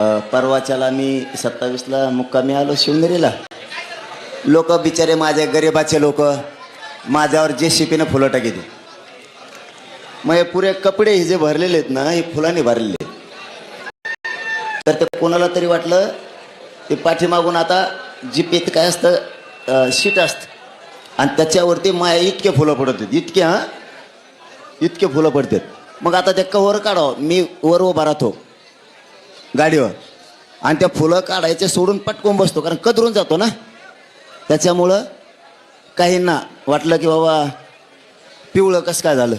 परवाच्याला मी सत्तावीसला मुक्कामी आलो शिवनेरीला. लोक बिचारे माझ्या गरिबाचे लोक माझ्यावर जे शिपीनं फुलं टाकीते मग हे पुरे कपडे हे जे भरलेले आहेत ना हे फुलांनी भरलेले. आहेत. तर ते कोणाला तरी वाटलं ते पाठीमागून आता जीपेत काय असतं शीट असतं. आणि त्याच्यावरती माया इतके फुलं पडत आहेत इतके हां? इतके फुलं पडतात. मग आता ते कवर काढावं मी वर उभा राहतो. गाडीवर. आणि त्या फुलं काढायचे सोडून पटकून बसतो कारण कदरून जातो ना. त्याच्यामुळं काहींना वाटलं की बाबा पिवळं कसं काय झालं?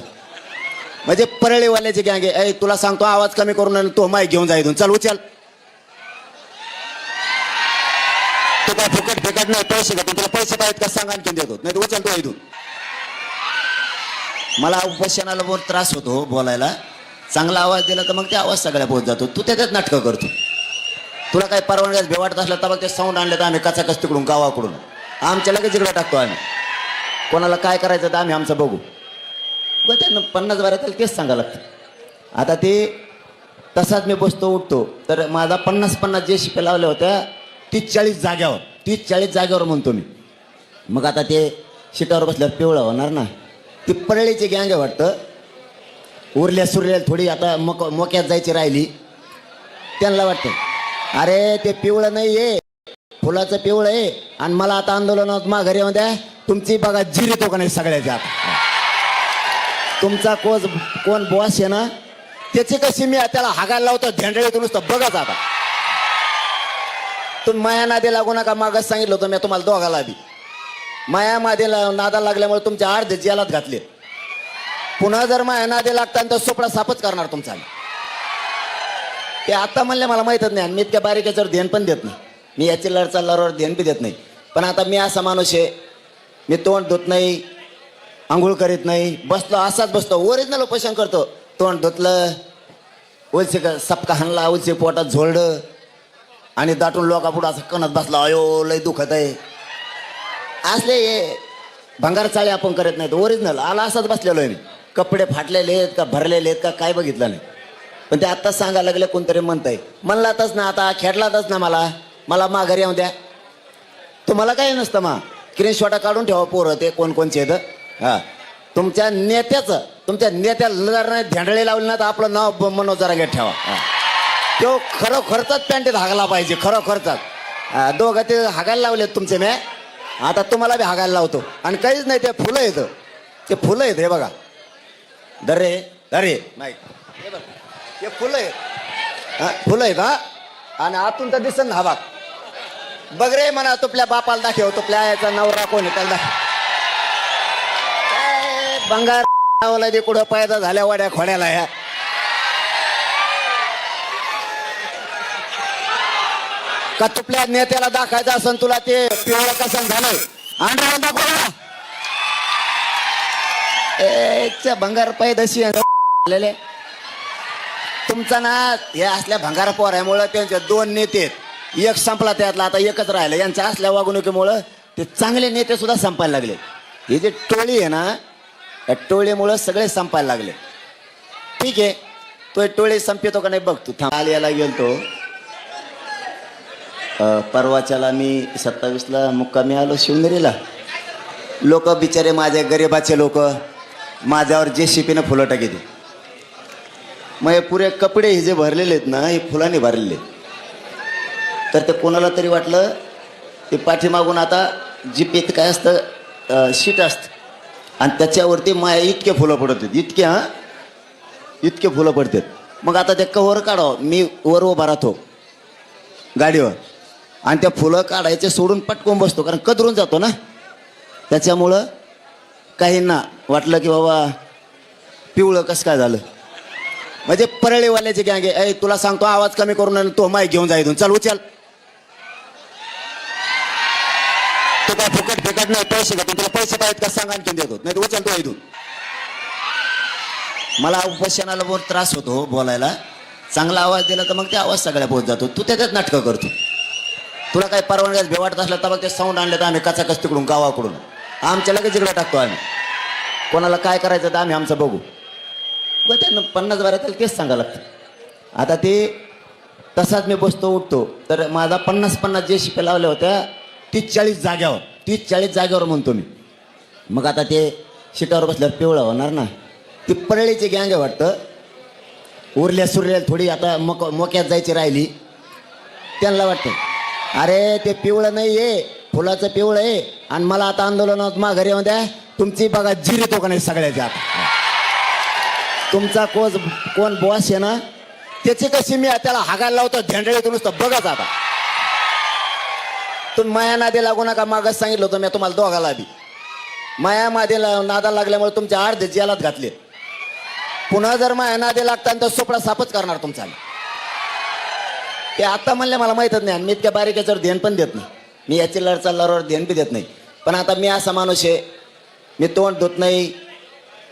म्हणजे परळीवाल्याचे गँगे ऐ तुला सांगतो आवाज कमी करून आणि तो माईक घेऊन जा चल उचल. तू काय फुकट फेकट नाही पैसे घेतो. तुला पैसे पाहिजेत का सांग आणखीन देतो. नाही तर उचल तो इथून. मला उपोषणाला बहुत त्रास होतो हो, बोलायला. चांगला आवाज दिला तर मग ते आवाज सगळ्या पोहोच जातो. तू त्याच्यात नाटकं करतो. तुला काही परवानग्यात भेवाटत असलं तर मग ते साऊंड आणले तर आम्ही कचा कस तिकडून गावाकडून. आमच्या लगेच इकडं टाकतो आम्ही. कोणाला काय करायचं तर आम्ही आमचं बघू. व त्यांना पन्नास बारा त्याला तेच सांगावं लागतं. आता ते तसाच मी बसतो उठतो. तर माझा पन्नास पन्नास जे शिपे लावल्या होत्या तीस चाळीस जाग्यावर तीस चाळीस जाग्यावर म्हणतो मी. मग आता ते शिटावर बसल्यावर पिवळं होणार ना. ती परळीची गँग आहे वाटतं. उरल्या सुरल्या थोडी आता मोक मोक्यात जायची राहिली. त्यांना वाटतं अरे ते पिवळं नाही आहे फुलाचं पिवळं आहे. आणि मला आता आंदोलनात माघारी मध्ये तुमची बघा जिरी तो का नाही सगळ्याच्या तुमचा कोच कोण बॉस आहे ना त्याची कशी मी त्याला हागायला लावतो झेंडळी नुसतं बघाच आता तुम्ही माया नादी लागू नका मागच सांगितलं होतं मी तुम्हाला दोघाला आधी. माया मादीला नादा लागल्यामुळे तुमच्या अर्धे जेलात घातले पुन्हा जर माया नादी लागता तर सोपडा सापच करणार तुमचा. ते आता म्हणले मला माहीतच नाही आणि मी इतक्या बारीक याच्यावर ध्यान पण देत नाही. मी याची लढ चालल्यावर ध्यान बी देत नाही. पण आता मी असा माणूस आहे मी तोंड धुत नाही आंघोळ करीत नाही बसलो असाच बसतो ओरिजिनल उपोषण करतो. तोंड धुतलं उलसे का सपका हाणला उलसे पोटात झोलडं आणि दाटून लोकापुढं असं कणत बसला अयो लय दुखत आहे. असले हे भंगार चाळे आपण करत नाहीत ओरिजिनल आला असाच बसलेलो आहे मी. कपडे फाटलेले आहेत का भरलेले आहेत का काय बघितलं नाही. पण ते आत्ताच सांगायला लागले कोणतरी म्हणताय. म्हणलातच ना आता खेळलातच ना मला. मला माघारी येऊ द्या. तुम्हाला काही नसतं मा. स्क्रीनशॉटा काढून ठेवा पोरं ते कोण कोणचे आहेत. हा. तुमच्या नेत्याचं तुमच्या नेत्याला जर धेंडळे लावले ना तर आपलं नाव ब- मनोज जरा घेत ठेवा. तो खरोखरचाच पॅन्टीत हागला पाहिजे खरोखरचाच. दोघं ते हागायला लावलेत तुमचे मॅ आता तुम्हाला बी हागायला लावतो. आणि काहीच नाही ते फुलं येतं ते फुलं येत हे बघा. दरे दरे नाही. हे बघ हे फुलं आहे हा, फुलं आहे का आणि आतून तर दिसन ना हा बाग बघ रे म्हणा तुपल्या बापाला दाखव तुपल्या याचा नवरा कोण आहे त्याला दाखव. बंगार लावला ते कुठं पायदा झाल्या वाड्या खोड्याला ह्या. का तुपल्या नेत्याला दाखायचं असन तुला ते पिवळं कसं झालं आंध्रा दाखवा ए भंगार पैदाशी आलेले तुमचा ना हे असल्या भंगार पोऱ्यामुळं त्यांचे दोन नेते एक संपला त्यातला आता एकच राहिलं. यांच्या असल्या वागणुकीमुळं ते चांगले नेते सुद्धा संपायला लागले. हे जे टोळी आहे ना या टोळीमुळं सगळे संपायला लागले. ठीक आहे तो एक टोळी संपतो का नाही बघ तू. थांब. याला गेलतो. परवाच्याला मी सत्तावीसला मुक्कामी आलो शिवनेरीला. लोक बिचारे माझे गरिबाचे लोक. माझ्यावर जे शिपीनं फुलं टाकीते मग हे पुरे कपडे हे जे भरलेले आहेत ना हे फुलांनी भरलेले आहेत. तर ते कोणाला तरी वाटलं ते पाठीमागून आता जीपेत काय असतं शीट असतं. आणि त्याच्यावरती माया इतके फुलं पडत आहेत इतके हां? इतके फुलं पडतात मग आता ते कवर काढावं मी वर उभा राहतो गाडीवर. आणि त्या फुलं काढायचे सोडून पटकून बसतो कारण कदरून जातो ना. त्याच्यामुळं काहींना वाटलं की बाबा पिवळं कसं काय झालं? म्हणजे परळीवाल्याचे गँगे आहे. तुला सांगतो आवाज कमी करून तो माईक घेऊन जा इथून. चल उचल. तू काय फुकट फेकट नाही पैसे घेतो. तुला पैसे पाहिजेत का? सांग आणखी देतो. नाही उचल तो इथून. मला उपोषणाला बहुत त्रास होतो हो बोलायला. चांगला आवाज दिला तर मग ते आवाज सगळ्या पोहोच जातो. तू त्याच्यात नाटकं करतो. तुला काही परवानगी भेवाटत असलं तर मग ते साऊंड आणले तर आम्ही कचा कस तिकडून गावाकडून. आमच्या लगेच इकडे टाकतो आम्ही. कोणाला काय करायचं तर आम्ही आमचं बघू. व त्यांना पन्नास बारा त्याला तेच सांगा लागतं. आता ते तसाच मी बसतो उठतो. तर माझा पन्नास पन्नास जे शिपे लावल्या होत्या तीस चाळीस जाग्यावर तीस चाळीस जाग्यावर म्हणतो मी. मग आता ते शिटावर बसल्यावर पिवळं होणार ना? ती परळीची गँग वाटतं. उरल्या सुरल्या थोडी आता मक मोक्यात जायची राहिली. त्यांना वाटतं अरे ते पिवळं नाही आहे फुलाचं पिवळं आहे. आणि मला आता आंदोलनात माघारी येऊन द्या. तुमची बघा जिरी तो का नाही सगळ्याच्या तुमचा कोच कोण बॉस आहे ना त्याची कशी मी त्याला हागायला लावतो झेंडळे नुसतं बघाच आता. तुम्ही माया नादी लागू नका मागच सांगितलं होतं मी तुम्हाला दोघाला आधी माया मादीला नादा लागल्यामुळे तुमच्या अर्धे जेलात घातले. पुन्हा जर माया नादी लागता तर सोपडा सापच करणार तुमचा ते आता म्हणले मला माहीतच नाही आणि मी इतक्या बारीक याच्यावर ध्यान पण देत नाही. मी याची लढचा लढवर ध्यान बी देत नाही. पण आता मी असा माणूस आहे मी तोंड धुत नाही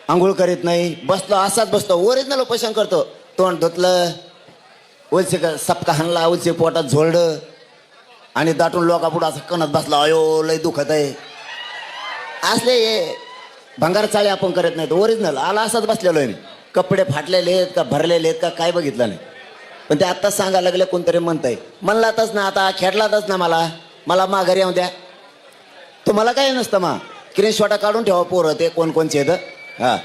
आंघोळ करीत नाही बसलो असाच बसतो ओरिजिनल उपोषण करतो. तोंड धुतलं उलसे का सपका हाणला उलसे पोटात झोलडं आणि दाटून लोकापुढं असं कणत बसला अयो लय दुखत आहे. असले हे भंगार चाळे आपण करत नाहीत ओरिजिनल आला असाच बसलेलो आहे मी. कपडे फाटलेले आहेत का भरलेले आहेत का काय बघितलं नाही. पण ते आत्ताच सांगायला लागले कोणतरी म्हणताय. म्हणलातच ना आता खेळलातच ना मला. मला माघारी येऊ द्या. तुम्हाला काय नसतं मा. स्क्रीनशॉटा काढून ठेवा पोरं ते कोणकोणचे तर आहेत हा.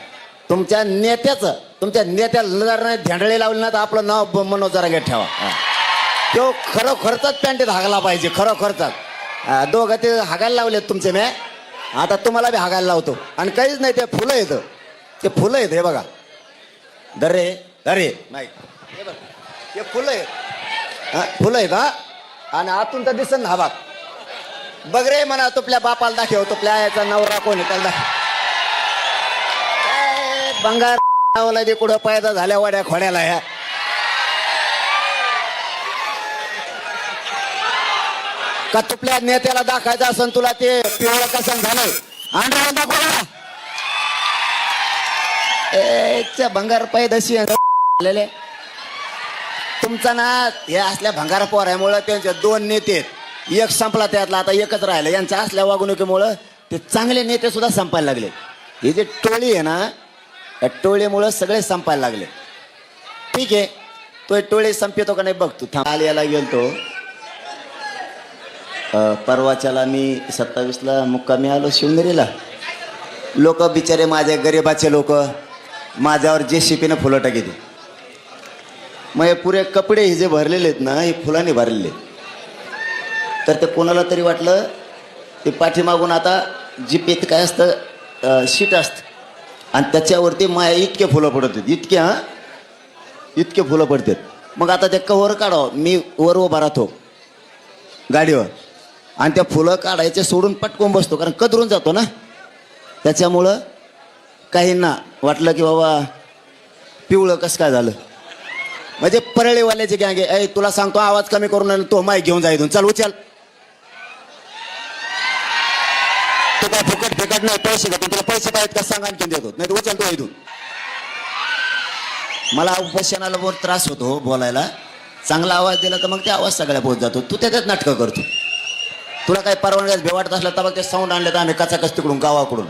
तुमच्या नेत्याचं तुमच्या नेत्याला झेंडळे लावले ना तर आपलं नाव मनोज जरांगे ठेवा तो खरोखरचाच पॅन्टीत हागला पाहिजे खरोखरचाच. दोघं ते हागायला लावलेत तुमचे मी आता तुम्हाला बी हागायला लावतो. आणि काहीच नाही ते फुलं येतं ते फुलं येतं हे बघा. दरे दरे नाही. हे बघ ते फुलं आहेत. फुलं आहेत हा. आणि आतून तर दिसन ना हा भाग. बघ रे म्हणा तुपल्या बापाला दाखव तुपल्या याचा नवरा कोण त्याला दाखव. बंगार लावला कुठं पायदा झाल्या वाड्या खोड्याला ह्या. का तुपल्या नेत्याला दाखायचं असन तुला ते पिवळं कसं झालं आंध्रा दाखवला भंगार पैदाशी आलेले. तुमचा ना हे असल्या भंगार पोरामुळे त्यांचे दोन नेते आहेत. एक संपला त्यातला आता एकच राहिला. यांच्या असल्या वागणुकीमुळं ते चांगले नेते सुद्धा संपायला लागले. ही जी टोळी आहे ना या टोळीमुळं सगळे संपायला लागले. ठीक आहे तो एक टोळी संपतो का नाही बघ तू. याला गेलतो. परवाच्याला मी सत्तावीसला मुक्कामी आलो शिवनेरीला. लोक बिचारे माझ्या गरिबाचे लोक. माझ्यावर जे शिपीनं फुलं टाकीते मग हे पुरे कपडे हे जे भरलेले आहेत ना हे फुलांनी भरलेले आहेत. तर ते कोणाला तरी वाटलं ते पाठीमागून आता जिपेत काय असतं शीट असतं. आणि त्याच्यावरती माया इतके फुलं पडत आहेत इतके हां? इतके फुलं पडतात. मग आता ते कव्हर काढावं. मी वर उभा राहतो गाडीवर. आणि त्या फुलं काढायचे सोडून पटकून बसतो कारण कदरून जातो ना. त्याच्यामुळं काहींना वाटलं की बाबा पिवळं कसं काय झालं? म्हणजे परळीवाल्याचे गँगे आहे. तुला सांगतो आवाज कमी करून तो माय घेऊन जा इथून. चल उचल तू काय फुकट फेकट नाही पैसे घेतो तुला पैसे पाहिजेत का सांग आणखी देतो. नाही तर उचलतो इथून. मला उपोषणाला बहुत त्रास होतो हो बोलायला. चांगला आवाज दिला तर मग ते आवाज सगळ्या पोहोच जातो. तू त्याच्यात नाटकं करतो. तुला काही परवानग्यास भेवाटत असलं तर मग ते साऊंड आणले तर आम्ही कचाकच तिकडून गावाकडून.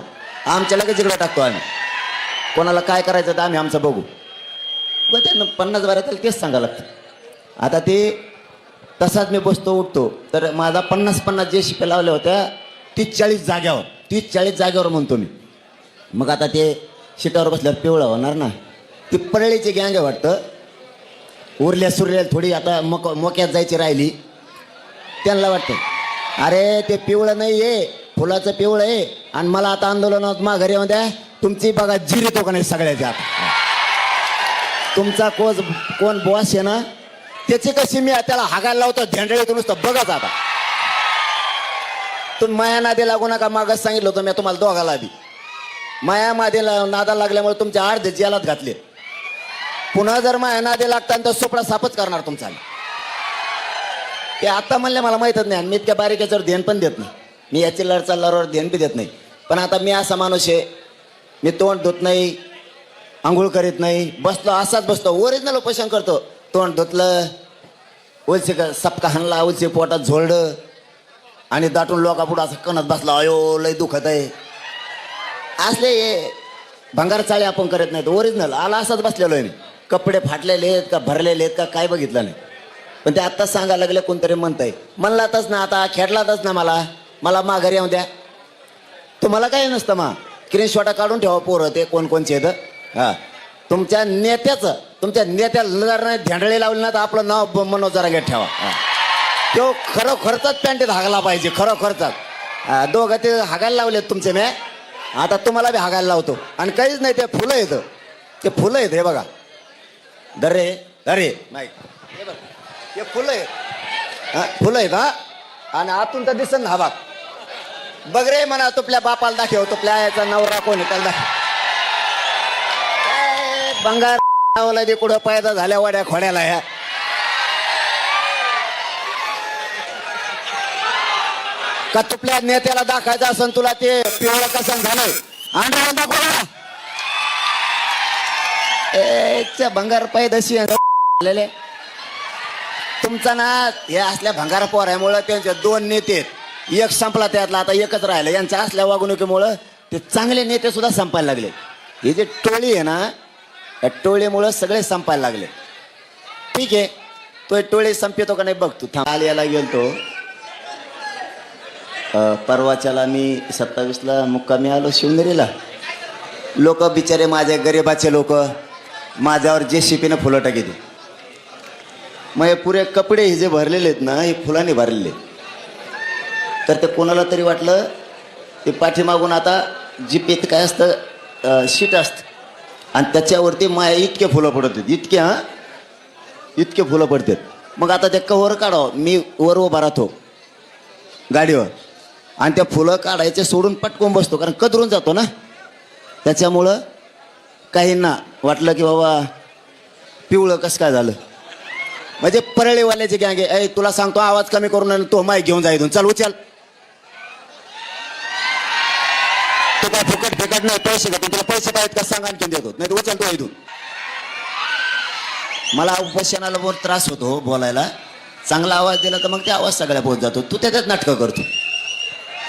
आमच्या लगेच इकडे टाकतो आम्ही. कोणाला काय करायचं तर आम्ही आमचं बघू. व त्यांना पन्नास बारा त्याला तेच सांगा लागतं. आता ते तसाच मी बसतो उठतो. तर माझा पन्नास पन्नास जे शिपे लावल्या होत्या ती चाळीस जाग्यावर. तीस चाळीस जागेवर म्हणतो मी. मग आता ते शिटावर बसल्यावर पिवळं होणार ना. ती परळीची गँग आहे वाटतं. उरल्या सुरल्या थोडी आता मक मोक्यात जायची राहिली. त्यांना वाटतं. अरे ते पिवळं नाही आहे फुलाचं पिवळं आहे. आणि मला आता आंदोलनात माघारी येऊन द्या. तुमची बघा जिरी तो का नाही सगळ्याच्या तुमचा कोच कोण बॉस आहे ना त्याची कशी मी त्याला हागायला लावतो झेंडळे नुसतं बघाच आता. तुम्ही माया नादी लागू नका. मागास सांगितलं होतं मी तुम्हाला दोघाला आधी. माया मादी नादा लागल्यामुळे तुमच्या अर्धे जेलात घातले. पुन्हा जर माया नादी लागता तर सोपडा सापच करणार तुमचा ते आता म्हणले मला माहीतच नाही आणि मी इतक्या बारीक याच्यावर ध्यान पण देत नाही. मी याची लढचा लढवर ध्यान बी देत नाही. पण आता मी असा माणूस आहे. मी तोंड धुत नाही आंघोळ करीत नाही. बसलो असाच बसतो. ओरिजिनल उपोषण करतो. तोंड धुतलं उलसे का सपका हाणला उलसे पोटात झोलडं. आणि दाटून लोकापुढं असं कणत बसला अयो लय दुखत आहे. असले हे भंगार चाळे आपण करत नाहीत. ओरिजिनल आला असाच बसलेलो आहे मी. कपडे फाटलेले आहेत का भरलेले आहेत का काय बघितलं नाही. पण ते आत्ताच सांगायला लागले कोणतरी म्हणतंय. म्हणलातच ना आता खेळलातच ना मला. मला माघारी येऊ द्या. तुम्हाला काय नसतं मा. स्क्रीनशॉटा काढून ठेवा पोरं ते कोण कोणचे आहेत. हा. तुमच्या नेत्याचं तुमच्या नेत्याला धेंडळे लावले ना तर आपलं नाव ब- मनोज जरा घेत ठेवा. हा. तो खरोखरचाच पॅन्टीत हागला पाहिजे खरोखरचाच दोघं ते हागायला लावलेत तुमचे मी आता तुम्हाला बी हागायला लावतो. आणि काहीच नाही ते फुलं येतं ते फुलं येत हे बघा. दरे दरे नाही हे हे फुलं आहेत. फुलं आहेत हा. आणि आतून तर दिसन ना हा बाग. बघ रे म्हणा तुपल्या बापाला दाखव तुपल्या आयाचा नवरा कोण आहे त्याला दाखव. बंगार नावाला दे कुठं पायदा झाल्या वाड्या खोड्याला ह्या. का तुपल्या नेत्याला दाखायचं असन तुला ते पिवळं कसं झालं आंध्रा दाखव भंगार पैदाशी आलेले. तुमचा ना हे असल्या भंगार पोऱ्यामुळं त्यांचे दोन नेते एक संपला त्यातला आता एकच राहिलं. यांच्या असल्या वागणुकीमुळं ते चांगले नेते सुद्धा संपायला लागले. ही जी टोळी आहे ना या टोळीमुळं सगळे संपायला लागले. ठीक आहे. तो एक टोळी संपतो का नाही बघ तू. थांब. याला गेलतो. परवाच्याला मी सत्तावीसला मुक्कामी आलो शिवनेरीला. लोक बिचारे माझ्या गरिबाचे लोक. माझ्यावर जे शिपीनं फुलं टाकीते. मग हे पुरे कपडे हे जे भरलेले आहेत ना हे फुलांनी भरलेले. तर ते कोणाला तरी वाटलं ते पाठीमागून आता जीपेत काय असतं शीट असतं. आणि त्याच्यावरती माया इतके फुलं पडत आहेत इतके हां? इतके फुलं पडतात मग आता ते कव्हर काढावं. मी वर उभा राहतो. गाडीवर. आणि त्या फुलं काढायचे सोडून पटकून बसतो कारण कदरून जातो ना. त्याच्यामुळं काहींना वाटलं की बाबा पिवळं कसं काय झालं? म्हणजे परळीवाल्याचे गँगे आहे. तुला सांगतो आवाज कमी करून आणि तो माय घेऊन जा इथून. चल उचल. तो काय फुकट फिकट नाही पैसे घेतो. तुला पैसे पाहिजेत का सांग आणखी देतो. नाही उचल तो इथून. मला उपोषणाला बहुत त्रास होतो हो बोलायला. चांगला आवाज दिला तर मग ते आवाज सगळ्या पोहोच जातो तू त्याच्यात नाटकं करतो.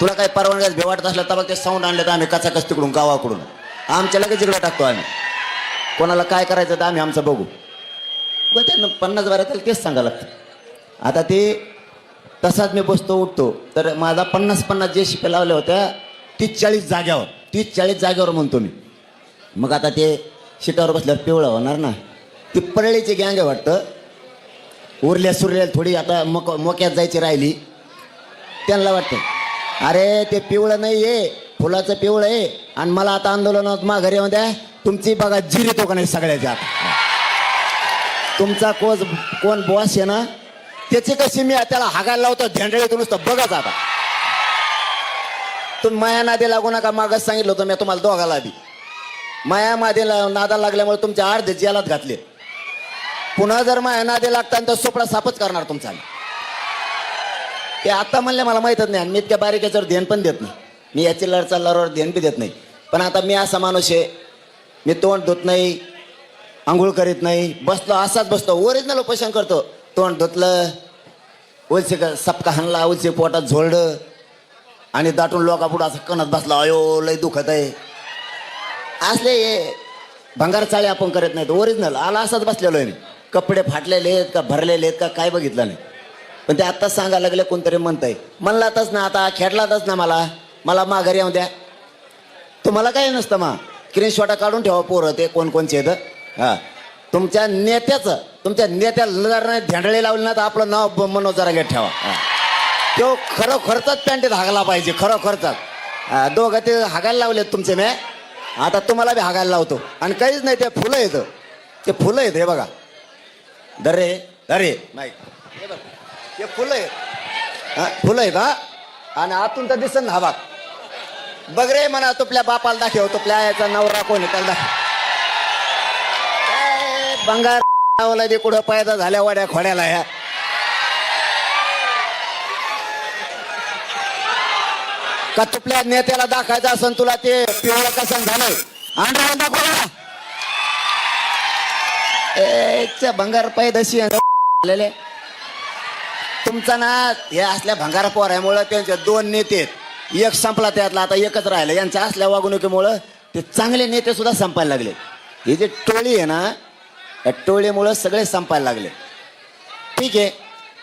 तुला काही परवानग्यास भेवाटत असलं तर मग ते साऊंड आणलं तर आम्ही कचाकच तिकडून गावाकडून. आमच्या लगेच इकडे टाकतो आम्ही. कोणाला काय करायचं तर आम्ही आमचं बघू. व त्यांना पन्नास बारा त्याला तेच सांगा लागतं. आता ते तसाच मी बसतो उठतो. तर माझा पन्नास पन्नास जे शिपे लावल्या होत्या तीस चाळीस जाग्यावर तीस चाळीस जाग्यावर म्हणतो मी. मग आता ते शिटावर बसल्यावर पिवळं होणार ना. ती परळीची गँग आहे वाटतं. उरल्या सुरल्या थोडी आता मोक मोक्यात जायची राहिली. त्यांना वाटतं. अरे ते पिवळं नाही आहे फुलाचं पिवळं आहे. आणि मला आता आंदोलनात माघारी येऊन द्या. तुमची बघा जिरी तो का नाही सगळ्याच्या आत. तुमचा कोच कोण बॉस आहे ना त्याची कशी मी त्याला हागायला लावतो झेंडळीतून नुसतं बघाच आता तुम्ही माया नादी लागू नका मागच सांगितलं होतं मी तुम्हाला दोघाला बी. माया मादीला नादा लागल्यामुळे तुमच्या अर्धे जेलात घातले. पुन्हा जर माया नादी लागता तर सोपडा सापच करणार तुमचा. ते आता म्हणले मला माहीतच नाही. आणि मी इतक्या बारीक याच्यावर ध्यान पण देत नाही. मी याची लढ चालल्यावर ध्यान बी देत नाही. पण आता मी असा माणूस आहे. मी तोंड धुत नाही आंघोळ करीत नाही. बसलो असाच बसतो. ओरिजिनल उपोषण करतो. तोंड धुतलं उलसे का सपका हाणला उलसे पोटात झोलडं आणि दाटून लोकापुढं असं कणत बसला. अयो लय दुखत आहे. असले हे भंगार चाळे आपण करत नाहीत. ओरिजिनल आला असाच बसलेलो आहे मी. कपडे फाटलेले आहेत का भरलेले आहेत का काय बघितलं नाही. पण ते आत्ताच सांगायला लागले कोणतरी म्हणतंय. म्हणलातच ना आता खेळलातच ना मला. मला माघारी येऊ द्या. तुम्हाला काय नसतं मा. स्क्रीनशॉटा काढून ठेवा पोरं ते कोण कोणचे आहेत. हा. तुमच्या नेत्याचं तुमच्या नेत्याला धेंडळे लावले ना तर आपलं नाव ब- मनोज घेत ठेवा. तो खरोखरचाच पॅन्टीत हागला पाहिजे खरोखरचाच दोघं ते हागायला लावलेत तुमचे मी आता तुम्हाला बी हागायला लावतो. आणि काहीच नाही ते फुलं येतं ते फुलं येतं हे बघा. दरे दरे नाही हे फुलं आहेत हा, फुलं आहेत हा आणि आतून तर दिसन ना हा बाग बघ रे म्हणा तुपल्या बापाला दाखव तुपल्या आयाचा नवरा कोण आहे त्याला दाखव. बंगार नावाला दे कुठं पायदा झाल्या वाड्या खोड्याला ह्या. का तुपल्या नेत्याला दाखायचं असन तुला ते पिवळं कसं झालं? आंध्रा दाखव ए भंगार पैदाशी तुमचा ना हे असल्या भंगार पोऱ्यामुळं त्यांचे दोन नेते आहेत. एक संपला त्यातला आता एकच राहिलं. यांच्या असल्या वागणुकीमुळं ते चांगले नेते सुद्धा संपायला लागले. ही जी टोळी आहे ना या टोळीमुळं सगळे संपायला लागले. ठीक आहे.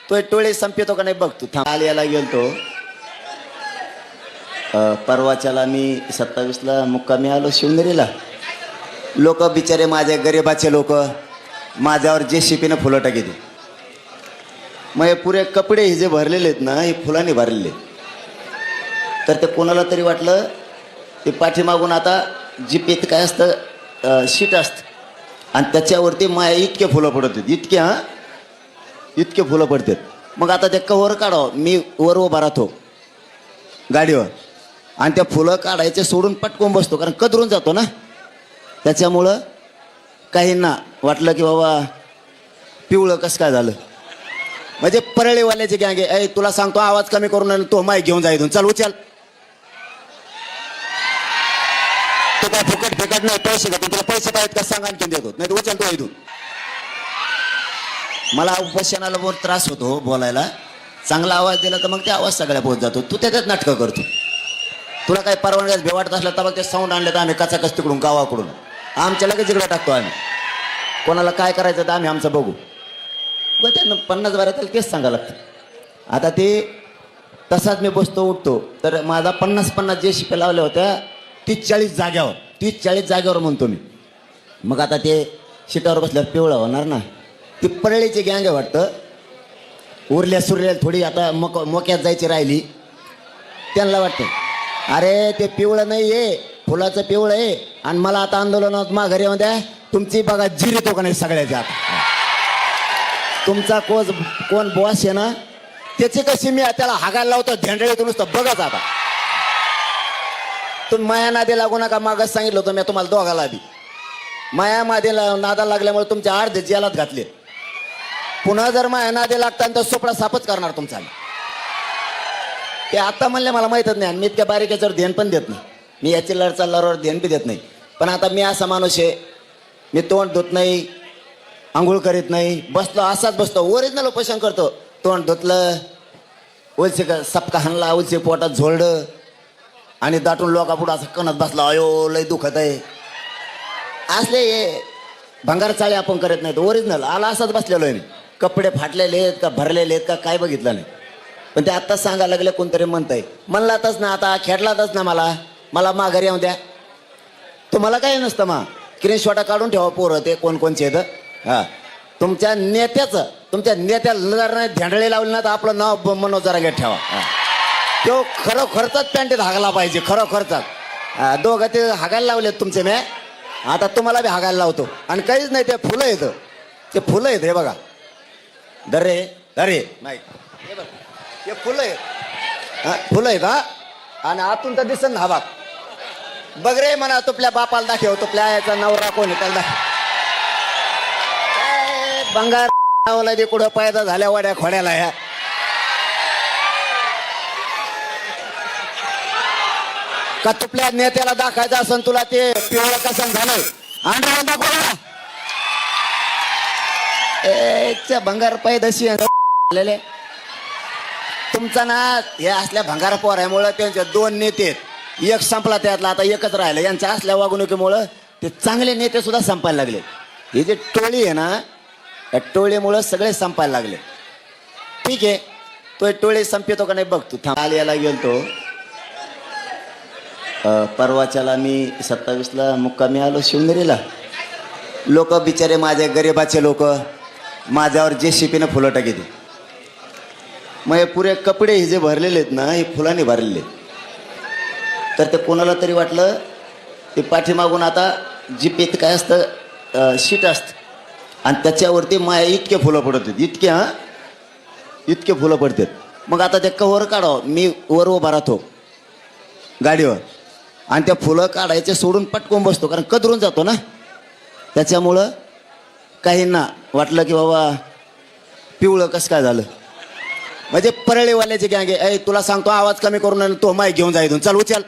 तो टोळी संपतो का नाही बघ तू थांब. याला गेलतो. परवाच्याला मी सत्तावीसला मुक्कामी आलो शिवनेरीला. लोक बिचारे माझे गरिबाचे लोक. माझ्यावर जे शिपीनं फुलं टाकीते मग हे पुरे कपडे हे जे भरलेले आहेत ना हे फुलांनी भरलेले. तर ते कोणाला तरी वाटलं ते पाठीमागून आता जीपेत काय असतं शीट असतं. आणि त्याच्यावरती माया इतके फुलं पडत आहेत इतके हां? इतके फुलं पडतात. मग आता ते कव्हर काढावं मी वर उभा राहतो गाडीवर. आणि त्या फुलं काढायचे सोडून पटकून बसतो कारण कदरून जातो ना. त्याच्यामुळं काहींना वाटलं की बाबा पिवळं कसं काय झालं? म्हणजे परळीवाल्याचे गँग आहे. तुला सांगतो आवाज कमी करून आणि तो माय घेऊन जा इथून. चल उचल. तो काय फुकट फुकट नाही पैसे घेतो. तुला पैसे पाहिजेत का? सांग आणखीन देतो. नाही तर उचल तो इथून. मला उपोषणाला बहुत त्रास होतो हो बोलायला. चांगला आवाज दिला तर मग ते आवाज सगळ्या पोहोच जातो. तू त्याच्यात नाटकं करतो. तुला काही परवानग्यास भेवाटत असलं तर मग ते साऊंड आणले तर आम्ही कचा कस तिकडून गावाकडून. आमच्या लगेच इकडे टाकतो आम्ही. कोणाला काय करायचं तर आम्ही आमचं बघू. त्यांना पन्नास बारा त्याला तेच सांगावं लागतं. आता ते तसाच मी बसतो उठतो. तर माझा पन्नास पन्नास जे शिपे लावल्या होत्या तीस चाळीस जाग्यावर तीस चाळीस जागेवर म्हणतो मी. मग आता ते शिटावर बसल्यावर पिवळा होणार ना. ती परळीची गँग आहे वाटतं. उरल्या सुरल्या थोडी आता मोक मोक्यात जायची राहिली. त्यांना वाटतं अरे ते पिवळं नाही आहे फुलाचं पिवळं आहे. आणि मला आता आंदोलनात माघारी येऊन द्या. तुमची बघा जिरी तो का नाही सगळ्याच्या आत. तुमचा कोच कोण बॉस आहे ना त्याची कशी मी त्याला हागायला लावतो झेंडळे नुसतं बघाच आता तुम्ही माया नादी लागू नका मागच सांगितलं होतं मी तुम्हाला दोघाला बी. माया मादी ला- नादा लागल्यामुळे तुमचे अर्धे जेलात घातले. पुन्हा जर माया नादी लागता तर सोपडा सापच करणार तुमचा ते आता म्हणले मला माहीतच नाही आणि मी इतक्या बारीक याच्यावर ध्यान पण देत नाही. मी याची लढचा लढवर ध्यान बी देत नाही. पण आता मी असा माणूस आहे मी तोंड धुत नाही आंघोळ करीत नाही. बसलो असाच बसतो. ओरिजिनल उपोषण करतो. तोंड धुतलं उलसे का सपका हाणला उलसे पोटात झोलडं आणि दाटून लोकापुढं असं कणत बसला अयो लय दुखत आहे. असले हे भंगार चाळे आपण करत नाहीत. ओरिजिनल आला असाच बसलेलो आहे मी. कपडे फाटलेले आहेत का भरलेले आहेत का काय बघितलं नाही. पण ते आत्ताच सांगायला लागले कोणतरी म्हणतंय. म्हणलातच ना आता खेळलातच ना मला. मला माघारी येऊ द्या. तुम्हाला काय नसतं मा. स्क्रीनशॉटा काढून ठेवा पोरं ते कोण कोणचे आहेत. हा. तुमच्या नेत्याचं तुमच्या नेत्याला झेंडळे लावले ना तर आपलं नाव मनोज जरा घेत ठेवा. तो खरोखरचाच खर्चात पॅन्टीत हागला पाहिजे खरोखरचाच दोघं ते हागायला लावलेत तुमचे मी आता तुम्हाला बी हागायला लावतो. आणि काहीच नाही ते फुलं येतं ते फुलं येत हे बघा. दरे दरे नाही. हे फुलं आहेत. फुलं आहेत हा. आणि आतून तर दिसन हा बाग बघ रे म्हणा तुपल्या बापाला दाखव तुपल्या याचा नवरा कोण आहे त्याला दाखव. बंगार लावला ते कुठं पायदा झाल्या वाड्या खोड्याला ह्या. का तुपल्या नेत्याला दाखायचं असन तुला ते पिवळं कसं झालं? आंध्राला दाखवला भंगार पैदशी तुमचा ना हे असल्या भंगार पोऱ्यामुळं त्यांचे दोन नेते एक संपला त्यातला आता एकच राहिलं. यांच्या असल्या वागणुकीमुळं ते चांगले नेते सुद्धा संपायला लागले. हे जे टोळी आहे ना टोळीमुळं सगळे संपायला लागले. ठीक आहे तो टोळी संपतो का नाही बघ तू. थांब. याला गेलतो. परवाच्याला मी सत्तावीसला मुक्कामी आलो शिवनेरीला. लोक बिचारे माझ्या गरिबाचे लोक. माझ्यावर जे शिपीनं फुलं टाकीते मग हे पुरे कपडे हे जे भरलेले आहेत ना हे फुलांनी भरलेले तर ते कोणाला तरी वाटलं ते पाठीमागून आता जीपेत काय असतं शीट असतं. आणि त्याच्यावरती माया इतके फुलं पडत आहेत इतके हां? इतके फुलं पडतात. मग आता ते कव्हर काढावं. मी वर उभा राहतो गाडीवर. आणि त्या फुलं काढायचे सोडून पटकून बसतो कारण कदरून जातो ना. त्याच्यामुळं काहींना वाटलं की बाबा पिवळं कसं काय झालं? म्हणजे परळीवाल्याचे गँगे आहे तुला सांगतो आवाज कमी करून तो माय घेऊन जा इथून. चल उचल.